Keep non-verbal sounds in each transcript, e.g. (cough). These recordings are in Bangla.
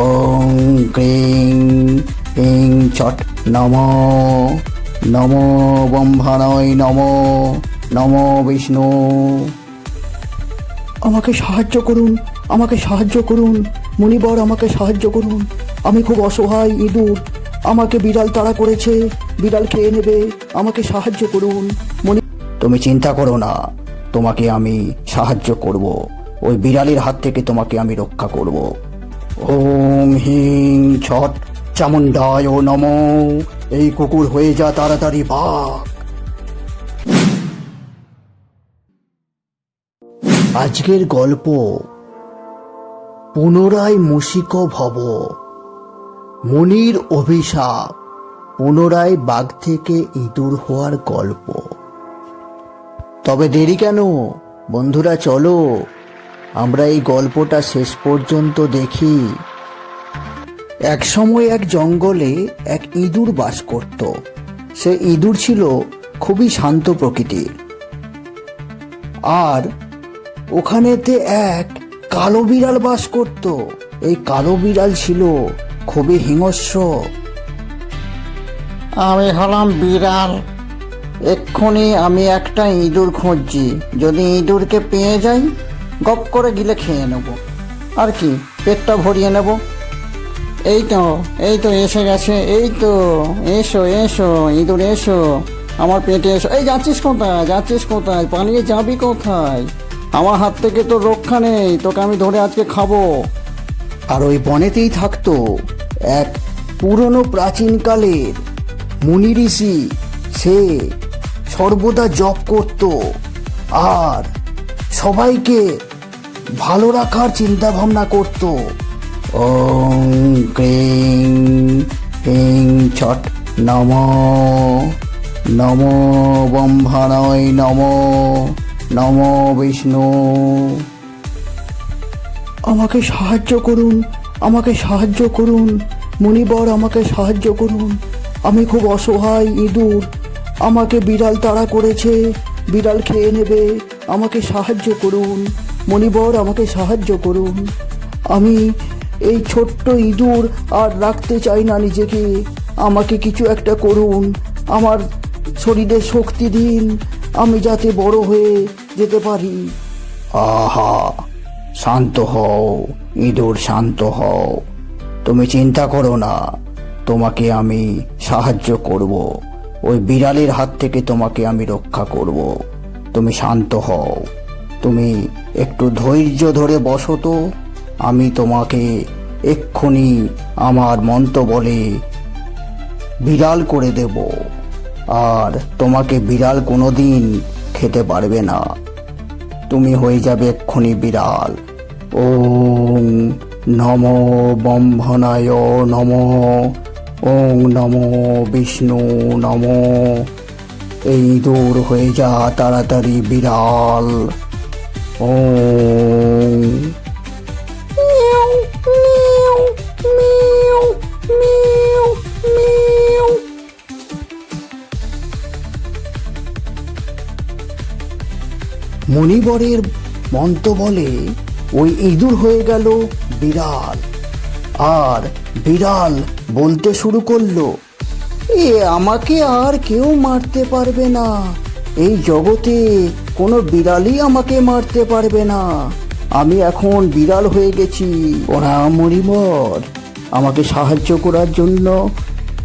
ওং ক্রিং ইং ছট নম। নম ব্রহ্মাণয় নম। নম বিষ্ণু। আমাকে সাহায্য করুন আমাকে সাহায্য করুন। মণিবর আমাকে সাহায্য করুন। আমি খুব অসহায় ইঁদুর। আমাকে বিড়াল তাড়া করেছে বিড়াল খেয়ে নেবে। আমাকে সাহায্য করুন। মণি তুমি চিন্তা করো না তোমাকে আমি সাহায্য করব। ওই বিড়ালের হাত থেকে তোমাকে আমি রক্ষা করব। ওং হিং ছট চামুন্ডায় ও নম। এই কুকুর হয়ে যা তাড়াতাড়ি বাঘ আজকের গল্প পুনরায় মুশিক ভব। মনির অভিশাপ পুনরায় বাঘ থেকে ইঁদুর হওয়ার গল্প। তবে দেরি কেন? বন্ধুরা, চলো আমরা এই গল্পটা শেষ পর্যন্ত দেখি। এক সময় এক জঙ্গলে এক ইঁদুর বাস করত। সে ইঁদুর ছিল খুবই শান্ত প্রকৃতির। আর ওখানেতে এক কালো বিড়াল বাস করত। এই কালো বিড়াল ছিল খুবই হিংস্র। আমি হলাম বিড়াল। এক্ষুনি আমি একটা ইঁদুর খুঁজছি। যদি ইঁদুরকে পেয়ে যাই গপ করে গিলে খেয়ে নেব। আর কি, পেটটা ভরিয়ে নেব। এই তো এই তো এসে গেছে, এই তো, এসো এসো, ইঁদুর এসো, আমার পেটে এসো। এই, যাচ্ছিস কোথায়? যাচ্ছিস কোথায়? পালিয়ে যাবি কোথায়? আমার হাত থেকে তো রক্ষা নেই, তোকে আমি ধরে আজকে খাব। আর ওই বনেতেই থাকতো এক পুরনো প্রাচীনকালের মুনি ঋষি। সে সর্বদা জপ করত। আর সবাইকে ভালো রাখার চিন্তা ভাবনা করত। ওং ক্রিং হিং ছট, নম নম ব্রহ্মাণয়, নম নম বিষ্ণু। আমাকে সাহায্য করুন, আমাকে সাহায্য করুন মণিবর আমাকে সাহায্য করুন। আমি খুব অসহায় ইঁদুর, আমাকে বিড়াল তাড়া করেছে, বিড়াল খেয়ে নেবে, আমাকে সাহায্য করুন। মণিবর, আমাকে সাহায্য করুন। আমি এই ছোট্ট ইঁদুর আর রাখতে চাই না নিজেকে। আমাকে কিছু একটা করুন। আমার শরীরে শক্তি দিন। আমি যাতে বড় হয়ে যেতে পারি। আহা, শান্ত হও, ইঁদুর, শান্ত হও। তুমি চিন্তা করো না, তোমাকে আমি সাহায্য করব। ওই বিড়ালের হাত থেকে তোমাকে আমি রক্ষা করব। তুমি শান্ত হও। তুমি একটু ধৈর্য ধরে বসো তো। আমি তোমাকে এক্ষুনি আমার মন্ত্র বলে বিড়াল করে দেব। আর তোমাকে বিড়াল কোনোদিন খেতে পারবে না। তুমি হয়ে যাবে এক্ষুনি বিড়াল। ও নম ব্রহ্মণায় নম। ওং নম বিষ্ণু নম। এই দূর হয়ে যা তাড়াতাড়ি বিড়াল। মণিবরের মন্ত্র বলে ওই ইঁদুর হয়ে গেল বিড়াল। আর বিড়াল বলতে শুরু করল, এ আমাকে আর কেউ মারতে পারবে না। এই জগতে কোনো বিড়ালই আমাকে মারতে পারবে না। আমি এখন বিড়াল হয়ে গেছি। ওরা মরিমর। আমাকে সাহায্য করার জন্য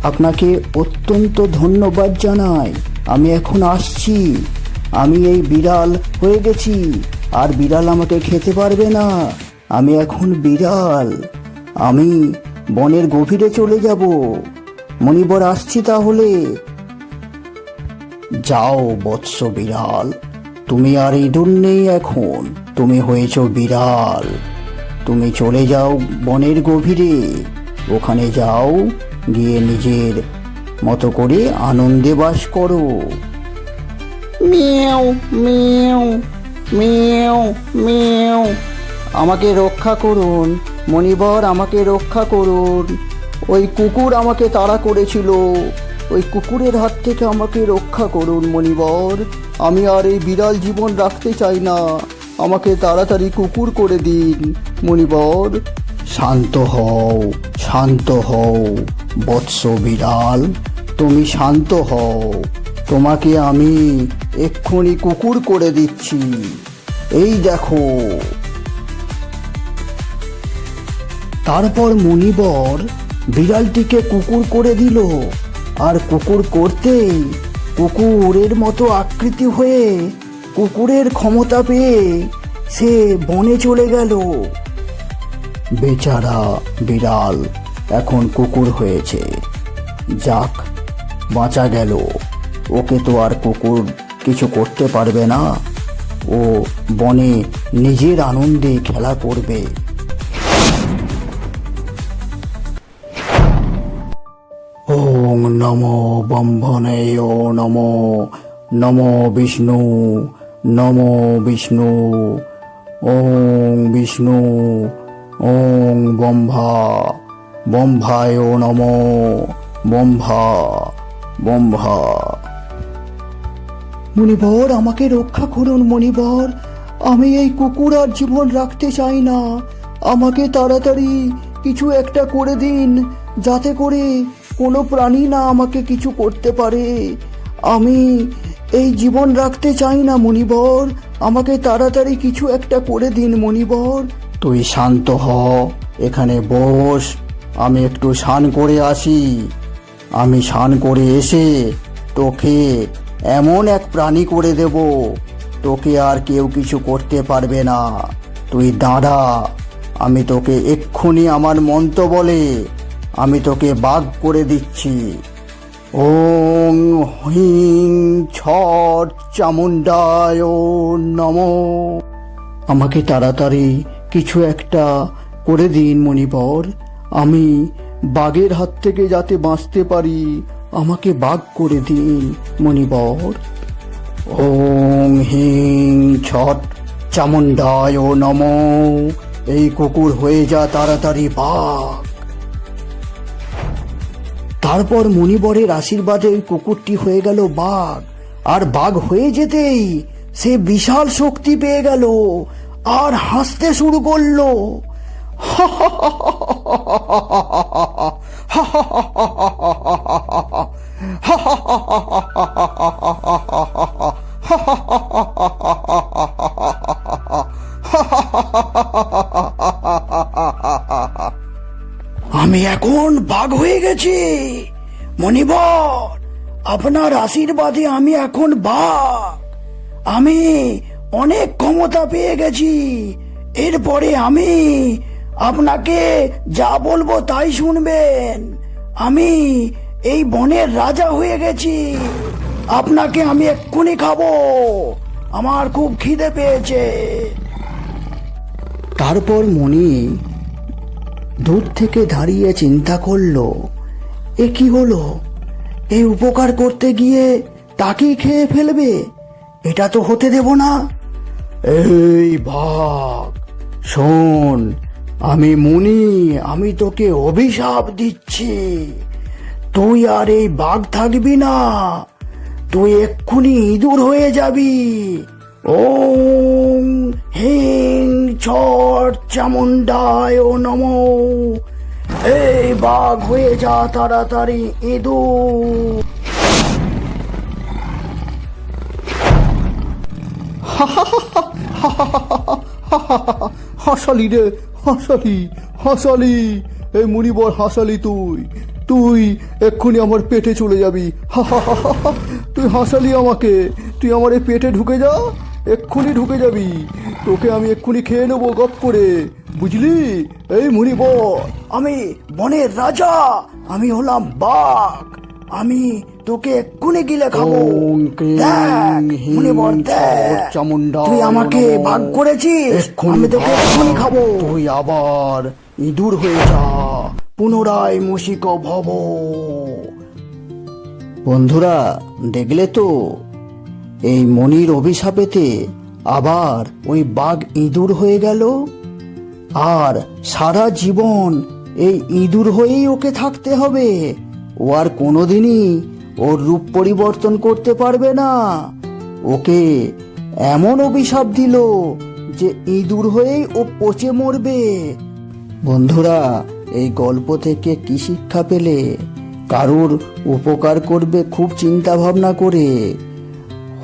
আপনাকে অত্যন্ত ধন্যবাদ জানাই। আমি এখন আসছি। আমি এই বিড়াল হয়ে গেছি। আর বিড়াল আমাকে খেতে পারবে না। আমি এখন বিড়াল। আমি বনের গভীরে চলে যাব। মণিবর, আসছি তাহলে। যাও বৎস বিড়াল। তুমি আর ইঁদুর নেই এখন। তুমি হয়েছ বিড়াল। তুমি চলে যাও বনের গভীরে। ওখানে যাও, গিয়ে নিজের মতো করে আনন্দে বাস করো। মিয়াও মিয়াও মিয়াও মিয়াও। আমাকে রক্ষা করুন, মণিবর আমাকে রক্ষা করুন। ওই কুকুর আমাকে তাড়া করেছিল। ওই কুকুরের হাত থেকে আমাকে রক্ষা করুন, মণিবর। আমি আর এই বিড়াল জীবন রাখতে চাই না। আমাকে তাড়াতাড়ি কুকুর করে দিন, মণিবর। শান্ত হও শান্ত হও, বৎস বিড়াল। তুমি শান্ত হও। তোমাকে আমি এক্ষুনি কুকুর করে দিচ্ছি। এই দেখো। তারপর মুনিবর বিড়ালটিকে কুকুর করে দিল। আর কুকুর করতেই কুকুরের মতো আকৃতি হয়ে কুকুরের ক্ষমতা পেয়ে সে বনে চলে গেল। বেচারা বিড়াল এখন কুকুর হয়েছে। যাক, বাঁচা গেল। ওকে তো আর কুকুর কিছু করতে পারবে না। ও বনে নিজের আনন্দে খেলা করবে। নমো বম্ভনেয় নমো নমো বিষ্ণু নমো বিষ্ণু, ওং বিষ্ণু, ওং বম্ভা, বম্ভায় নমো, বম্ভা বম্ভা। মণিবর আমাকে রক্ষা করুন মণিবর আমি এই কুকুর আর জীবন রাখতে চাই না। আমাকে তাড়াতাড়ি কিছু একটা করে দিন, যাতে করে কোনো প্রাণী না আমাকে কিছু করতে পারে। আমি এই জীবন রাখতে চাই না, মণিবর। আমাকে তাড়াতাড়ি কিছু একটা করে দিন, মণিবর। তুই শান্ত হ, এখানে বস। আমি একটু স্নান করে আসি। আমি স্নান করে এসে তোকে এমন এক প্রাণী করে দেব। তোকে আর কেউ কিছু করতে পারবে না। তুই দাঁড়া, আমি তোকে এক্ষুনি আমার মন্ত্র বলে আমি তোকে বাঘ করে দিচ্ছি। ওং হিং ছট চামুন্ডায় নম। আমাকে তাড়াতাড়ি কিছু একটা করে দিন, মণিবর। আমি বাঘের হাত থেকে যাতে বাঁচতে পারি, আমাকে বাঘ করে দিন, মণিবর। ওং হিং ছট চামুন্ডায় নম। এই কুকুর হয়ে যা তাড়াতাড়ি বাঘ। তারপর মণিবরের আশীর্বাদে ওই কুকুরটি হয়ে গেল বাঘ। আর বাঘ হয়ে যেতেই সে বিশাল শক্তি পেয়ে গেল আর হাসতে শুরু করল। করল (laughs) আমি এখন বাঘ হয়ে গেছি। মণিবর, আপনার আশীর্বাদে আমি এখন বাঘ। আমি অনেক ক্ষমতা পেয়ে গেছি। এরপরে আমি আপনাকে যা বলব তাই শুনবেন। আমি এই বনের রাজা হয়ে গেছি। আপনাকে আমি এক্ষুনি খাব। আমার খুব খিদে পেয়েছে। তারপর মণি দূর থেকে দাঁড়িয়ে চিন্তা করল, এ কি হলো? এই উপকার করতে গিয়ে তাকেই খেয়ে ফেলবে? এটা তো হতে দেব না। এই ভাগ, শোন, আমি মুনি, আমি তোকে অভিশাপ দিচ্ছি। তুই আর এই বাঘ থাকবি না, তুই এক্ষুনি ইঁদুর হয়ে যাবি। ওম হিং ছট চামুন্ডায় নম। এই বাঘ হয়ে যা তাড়াতাড়ি, ইঁদুর। হাসালি রে, হাসালি হাসালি। এই মুনিবর হাসালি তুই তুই এক্ষুনি আমার পেটে চলে যাবি। তুই হাসালি আমাকে, তুই আমার এই পেটে ঢুকে যা। এক্ষুনি ঢুকে যাবি। তোকে আমি এক্ষুনি খেয়ে নেব গপ করে। বুঝলি? এই মুনিবর আমি বনের রাজা। আমি হলাম বাঘ। আমি তোকে এক্ষুনি গিলে খাব। তুই আমাকে ভাগ করেছিস। আমি তোকে ভাগ। এক্ষুনি খাব। তুই আবার ইঁদুর হয়ে যা। পুনরায় মুশিক ভব। বন্ধুরা দেখলে তো এই মনির অভিশাপেতে আবার ওই বাঘ ইঁদুর হয়ে গেল? আর সারা জীবন এই ইঁদুর হয়েই ওকে থাকতে হবে। ও আর কোনোদিনই ওর রূপ পরিবর্তন করতে পারবে না। ওকে এমন অভিশাপ দিল যে ইঁদুর হয়েই ও পচে মরবে। বন্ধুরা, এই গল্প থেকে কি শিক্ষা পেলে? কারুর উপকার করবে খুব চিন্তা ভাবনা করে।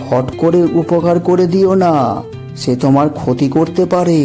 হট করে উপকার করে দিও না সে তোমার ক্ষতি করতে পারে।